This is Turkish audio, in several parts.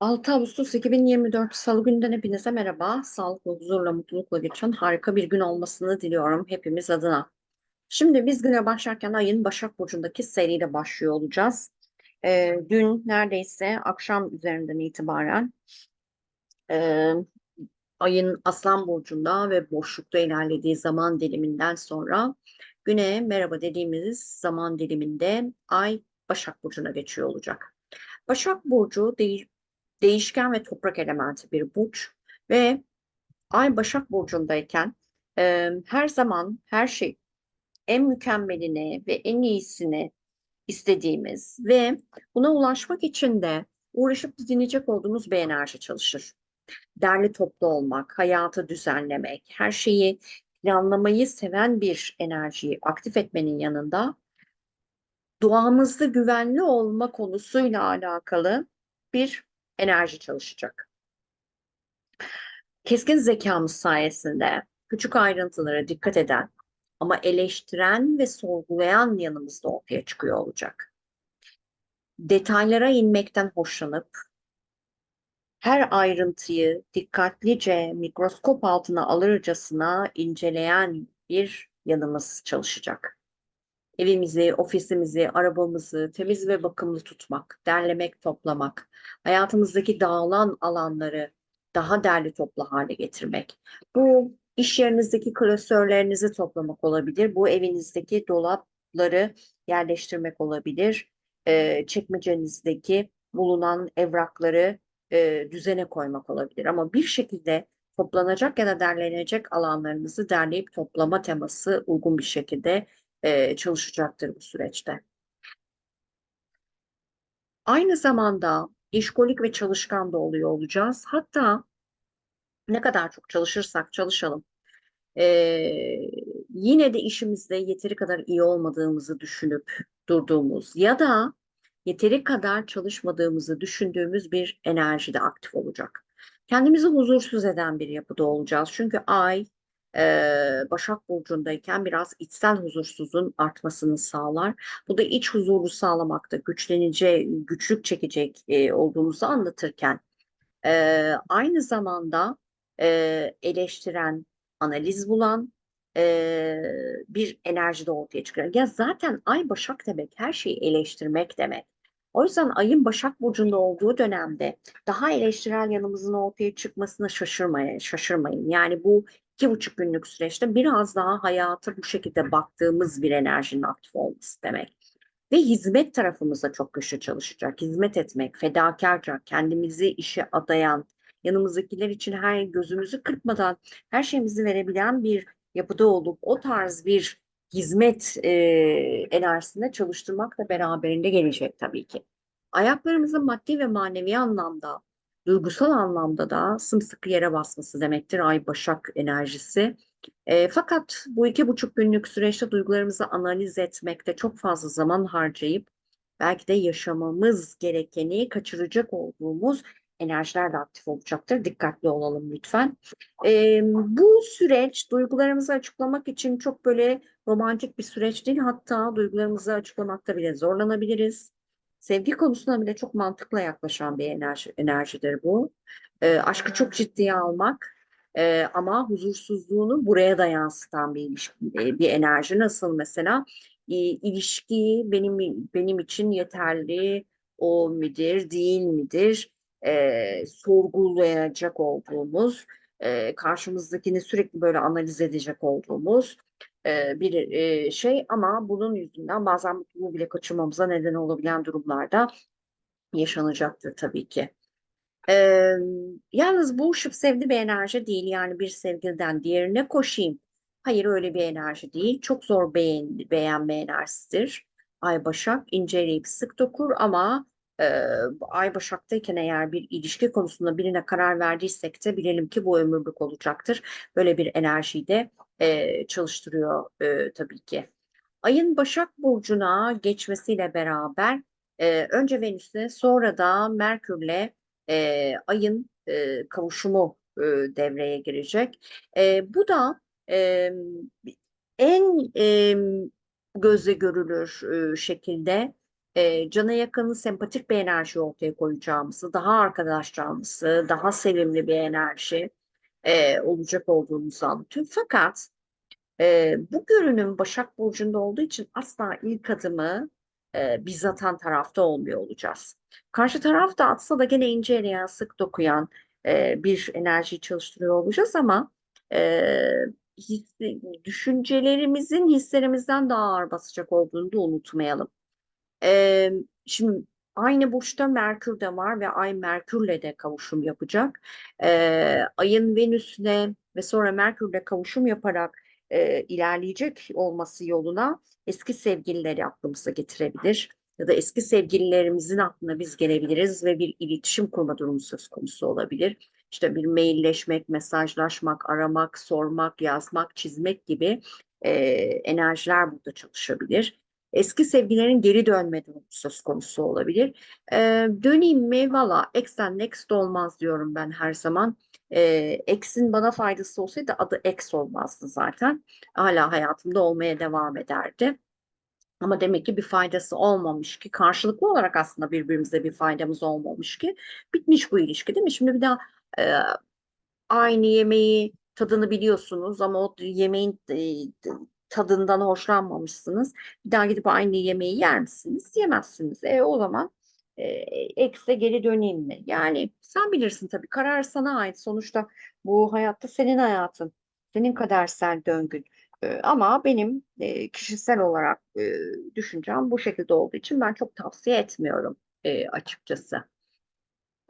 6 Ağustos 2024 Salı günden hepinize merhaba. Sağlıklı, huzurla, mutlulukla geçen harika bir gün olmasını diliyorum hepimiz adına. Şimdi biz güne başlarken ayın Başak Burcu'ndaki seriyle başlıyor olacağız. Ee, dün neredeyse akşam üzerinden itibaren e, ayın Aslan Burcu'nda ve boşlukta ilerlediği zaman diliminden sonra güne merhaba dediğimiz zaman diliminde ay Başak Burcu'na geçiyor olacak. Başak Burcu değil, değişken ve toprak elementi bir burç ve Ay Başak Burcu'ndayken e, her zaman her şey en mükemmeline ve en iyisini istediğimiz ve buna ulaşmak için de uğraşıp didinecek olduğumuz bir enerji çalışır. Derli toplu olmak, hayatı düzenlemek, her şeyi planlamayı seven bir enerjiyi aktif etmenin yanında doğamızda güvenli olma konusuyla alakalı bir enerji çalışacak. Keskin zekamız sayesinde küçük ayrıntılara dikkat eden ama eleştiren ve sorgulayan yanımızda ortaya çıkıyor olacak. Detaylara inmekten hoşlanıp her ayrıntıyı dikkatlice mikroskop altına alırcasına inceleyen bir yanımız çalışacak. Evimizi, ofisimizi, arabamızı temiz ve bakımlı tutmak, derlemek, toplamak, hayatımızdaki dağılan alanları daha derli toplu hale getirmek. Bu iş yerinizdeki klasörlerinizi toplamak olabilir. Bu evinizdeki dolapları yerleştirmek olabilir. Ee, çekmecenizdeki bulunan evrakları e, düzene koymak olabilir. Ama bir şekilde toplanacak ya da derlenecek alanlarınızı derleyip toplama teması uygun bir şekilde e, çalışacaktır bu süreçte. Aynı zamanda işkolik ve çalışkan da oluyor olacağız. Hatta ne kadar çok çalışırsak çalışalım e, yine de işimizde yeteri kadar iyi olmadığımızı düşünüp durduğumuz ya da yeteri kadar çalışmadığımızı düşündüğümüz bir enerji de aktif olacak. Kendimizi huzursuz eden bir yapıda olacağız. Çünkü ay Başak Burcu'ndayken biraz içsel huzursuzluğun artmasını sağlar. Bu da iç huzuru sağlamakta güçlenecek, güçlük çekecek olduğumuzu anlatırken aynı zamanda eleştiren, analiz bulan bir enerji de ortaya çıkıyor. Ya zaten ay Başak demek her şeyi eleştirmek demek. O yüzden ayın Başak Burcu'nda olduğu dönemde daha eleştirel yanımızın ortaya çıkmasına şaşırmayın. şaşırmayın. Yani bu iki buçuk günlük süreçte biraz daha hayata bu şekilde baktığımız bir enerjinin aktif olması demek. Ve hizmet tarafımızda çok güçlü çalışacak. Hizmet etmek, fedakarca, kendimizi işe adayan, yanımızdakiler için her gözümüzü kırpmadan her şeyimizi verebilen bir yapıda olup o tarz bir hizmet e, enerjisinde çalıştırmak da beraberinde gelecek tabii ki. Ayaklarımızın maddi ve manevi anlamda, duygusal anlamda da sımsıkı yere basması demektir Ay Başak enerjisi. E, fakat bu iki buçuk günlük süreçte duygularımızı analiz etmekte çok fazla zaman harcayıp belki de yaşamamız gerekeni kaçıracak olduğumuz enerjiler de aktif olacaktır. Dikkatli olalım lütfen. E, bu süreç duygularımızı açıklamak için çok böyle romantik bir süreç değil. Hatta duygularımızı açıklamakta bile zorlanabiliriz. Sevgi konusuna bile çok mantıklı yaklaşan bir enerji, enerjidir bu. E, aşkı çok ciddiye almak e, ama huzursuzluğunu buraya da yansıtan bir ilişki, bir enerji. Nasıl mesela? E, ilişki benim benim için yeterli o midir, değil midir? E, sorgulayacak olduğumuz, e, karşımızdakini sürekli böyle analiz edecek olduğumuz e, bir e, şey ama bunun yüzünden bazen mutluluğu bile kaçırmamıza neden olabilen durumlarda yaşanacaktır tabii ki. Ee, yalnız bu şıp sevdi bir enerji değil yani bir sevgiliden diğerine koşayım. Hayır öyle bir enerji değil. Çok zor beğen, beğenme enerjisidir. Ay Başak inceleyip sık dokur ama e, Ay Başak'tayken eğer bir ilişki konusunda birine karar verdiysek de bilelim ki bu ömürlük olacaktır. Böyle bir enerjiyi de e, çalıştırıyor e, tabii ki. Ayın Başak Burcu'na geçmesiyle beraber e, önce Venüs'e sonra da Merkür'le e, ayın e, kavuşumu e, devreye girecek. E, bu da e, en e, gözle görülür e, şekilde e, cana yakın, sempatik bir enerji ortaya koyacağımızı, daha arkadaşçamızı, daha sevimli bir enerji e, olacak olduğumuzu anlatıyor. Fakat e, bu görünüm Başak Burcu'nda olduğu için asla ilk adımı e, biz atan tarafta olmuyor olacağız. Karşı taraf da atsa da gene ince eleyen, sık dokuyan e, bir enerjiyi çalıştırıyor olacağız ama e, his, düşüncelerimizin hislerimizden daha ağır basacak olduğunu da unutmayalım. E, şimdi aynı burçta Merkür de var ve Ay Merkür'le de kavuşum yapacak. E, Ay'ın Venüs'le ve sonra Merkür'le kavuşum yaparak e, ilerleyecek olması yoluna eski sevgilileri aklımıza getirebilir. Ya da eski sevgililerimizin aklına biz gelebiliriz ve bir iletişim kurma durumu söz konusu olabilir. İşte bir mailleşmek, mesajlaşmak, aramak, sormak, yazmak, çizmek gibi e, enerjiler burada çalışabilir. Eski sevgilerin geri dönme durumu söz konusu olabilir. E, döneyim mi? Valla ex'ten next olmaz diyorum ben her zaman. E, X'in bana faydası olsaydı adı X olmazdı zaten. Hala hayatımda olmaya devam ederdi. Ama demek ki bir faydası olmamış ki karşılıklı olarak aslında birbirimize bir faydamız olmamış ki bitmiş bu ilişki değil mi? Şimdi bir daha e, aynı yemeği tadını biliyorsunuz ama o yemeğin e, tadından hoşlanmamışsınız. Bir daha gidip aynı yemeği yer misiniz? Yemezsiniz. E o zaman e, ekse geri döneyim mi? Yani sen bilirsin tabii. Karar sana ait. Sonuçta bu hayatta senin hayatın. Senin kadersel döngün. E, ama benim e, kişisel olarak e, düşüncem bu şekilde olduğu için ben çok tavsiye etmiyorum e, açıkçası.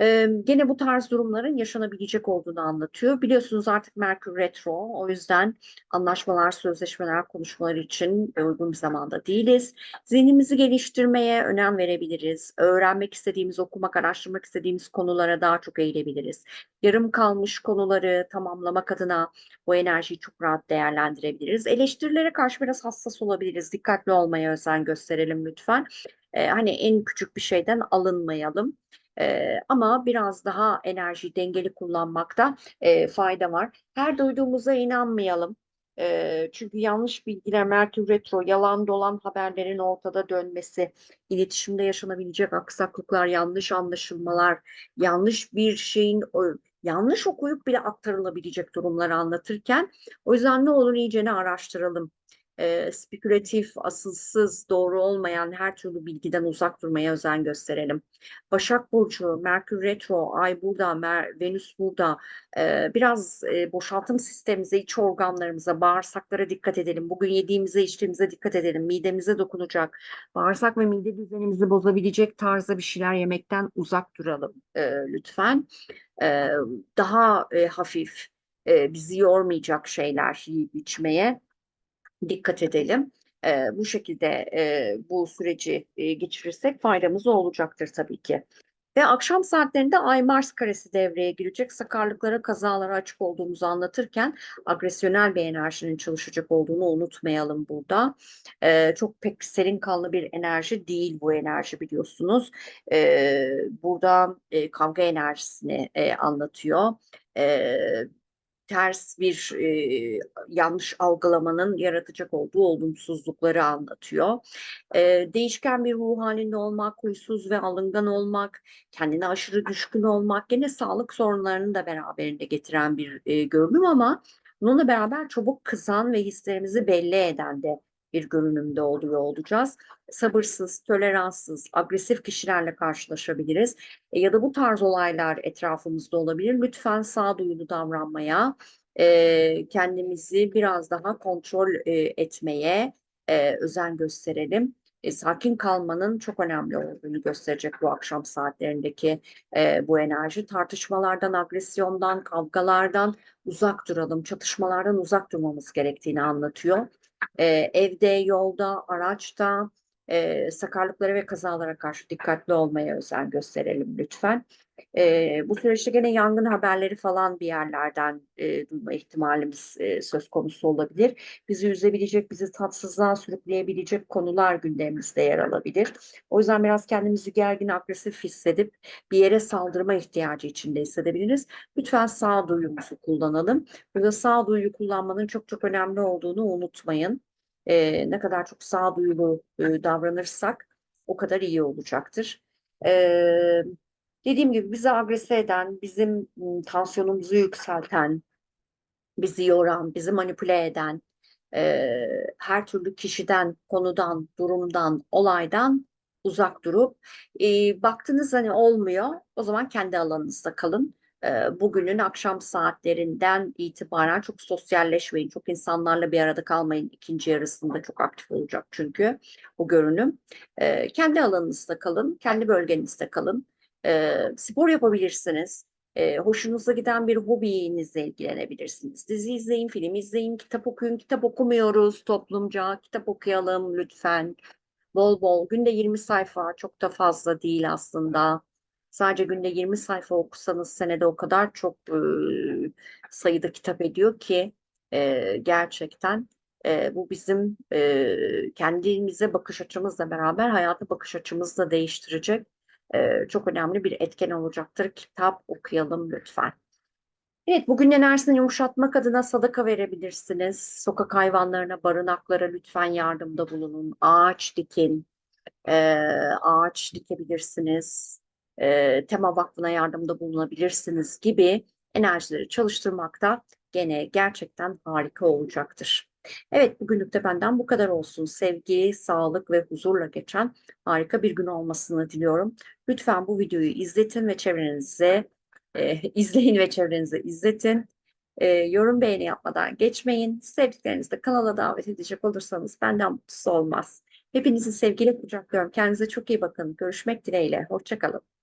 Ee, gene bu tarz durumların yaşanabilecek olduğunu anlatıyor. Biliyorsunuz artık Merkür Retro, o yüzden anlaşmalar, sözleşmeler, konuşmalar için uygun bir zamanda değiliz. Zihnimizi geliştirmeye önem verebiliriz. Öğrenmek istediğimiz, okumak, araştırmak istediğimiz konulara daha çok eğilebiliriz. Yarım kalmış konuları tamamlamak adına bu enerjiyi çok rahat değerlendirebiliriz. Eleştirilere karşı biraz hassas olabiliriz. Dikkatli olmaya özen gösterelim lütfen. Ee, hani en küçük bir şeyden alınmayalım. E, ama biraz daha enerji dengeli kullanmakta e, fayda var. Her duyduğumuza inanmayalım. E, çünkü yanlış bilgiler, Merkür Retro, yalan dolan haberlerin ortada dönmesi, iletişimde yaşanabilecek aksaklıklar, yanlış anlaşılmalar, yanlış bir şeyin yanlış okuyup bile aktarılabilecek durumları anlatırken o yüzden ne olur iyicene araştıralım e, spekülatif, asılsız, doğru olmayan her türlü bilgiden uzak durmaya özen gösterelim. Başak Burcu, Merkür Retro, Ay burada, Mer Venüs burada. E, biraz e, boşaltım sistemimize, iç organlarımıza, bağırsaklara dikkat edelim. Bugün yediğimize, içtiğimize dikkat edelim. Midemize dokunacak, bağırsak ve mide düzenimizi bozabilecek tarzda bir şeyler yemekten uzak duralım e, lütfen. E, daha e, hafif, e, bizi yormayacak şeyler yiyip içmeye dikkat edelim. E, bu şekilde e, bu süreci e, geçirirsek faydamız olacaktır tabii ki. Ve akşam saatlerinde Ay Mars karesi devreye girecek. Sakarlıklara, kazalara açık olduğumuzu anlatırken agresyonel bir enerjinin çalışacak olduğunu unutmayalım burada. Ee, çok pek serin kanlı bir enerji değil bu enerji biliyorsunuz. Ee, burada e, kavga enerjisini e, anlatıyor. Ee, ters bir e, yanlış algılamanın yaratacak olduğu olumsuzlukları anlatıyor. E, değişken bir ruh halinde olmak, huysuz ve alıngan olmak, kendine aşırı düşkün olmak, gene sağlık sorunlarını da beraberinde getiren bir e, görünüm ama bununla beraber çabuk kızan ve hislerimizi belli eden de bir görünümde oluyor olacağız. Sabırsız, toleranssız, agresif kişilerle karşılaşabiliriz. E, ya da bu tarz olaylar etrafımızda olabilir. Lütfen sağduyulu davranmaya, e, kendimizi biraz daha kontrol e, etmeye e, özen gösterelim. E, sakin kalmanın çok önemli olduğunu gösterecek bu akşam saatlerindeki e, bu enerji. Tartışmalardan, agresyondan, kavgalardan uzak duralım, çatışmalardan uzak durmamız gerektiğini anlatıyor. E, evde, yolda, araçta e, sakarlıklara ve kazalara karşı dikkatli olmaya özen gösterelim lütfen. E, bu süreçte gene yangın haberleri falan bir yerlerden e, duyma ihtimalimiz e, söz konusu olabilir. Bizi üzebilecek, bizi tatsızlığa sürükleyebilecek konular gündemimizde yer alabilir. O yüzden biraz kendimizi gergin, agresif hissedip bir yere saldırma ihtiyacı içinde hissedebiliriz. Lütfen sağduyumuzu kullanalım. Burada sağduyu kullanmanın çok çok önemli olduğunu unutmayın. E, ne kadar çok sağduyulu e, davranırsak o kadar iyi olacaktır. Ee, dediğim gibi bizi agrese eden, bizim m, tansiyonumuzu yükselten, bizi yoran, bizi manipüle eden, e, her türlü kişiden, konudan, durumdan, olaydan uzak durup e, baktınız hani olmuyor, o zaman kendi alanınızda kalın. E, bugünün akşam saatlerinden itibaren çok sosyalleşmeyin, çok insanlarla bir arada kalmayın. İkinci yarısında çok aktif olacak çünkü bu görünüm. E, kendi alanınızda kalın, kendi bölgenizde kalın. E, spor yapabilirsiniz. E, hoşunuza giden bir hobinizle ilgilenebilirsiniz. Dizi izleyin, film izleyin, kitap okuyun. Kitap okumuyoruz toplumca. Kitap okuyalım lütfen. Bol bol. Günde 20 sayfa çok da fazla değil aslında. Sadece günde 20 sayfa okusanız senede o kadar çok e, sayıda kitap ediyor ki e, gerçekten e, bu bizim e, kendimize bakış açımızla beraber hayata bakış açımızı da değiştirecek çok önemli bir etken olacaktır. Kitap okuyalım lütfen. Evet, bugün enerjisini yumuşatmak adına sadaka verebilirsiniz. Sokak hayvanlarına, barınaklara lütfen yardımda bulunun. Ağaç dikin, e, ağaç dikebilirsiniz. E, Tema Vakfı'na yardımda bulunabilirsiniz gibi enerjileri çalıştırmakta gene gerçekten harika olacaktır. Evet, bugünlük de benden bu kadar olsun. Sevgi, sağlık ve huzurla geçen harika bir gün olmasını diliyorum. Lütfen bu videoyu izletin ve çevrenize e, izleyin ve çevrenize izletin. E, yorum beğeni yapmadan geçmeyin. Sevdiklerinizi de kanala davet edecek olursanız benden mutlusu olmaz. Hepinizi sevgiyle kucaklıyorum. Kendinize çok iyi bakın. Görüşmek dileğiyle. Hoşçakalın.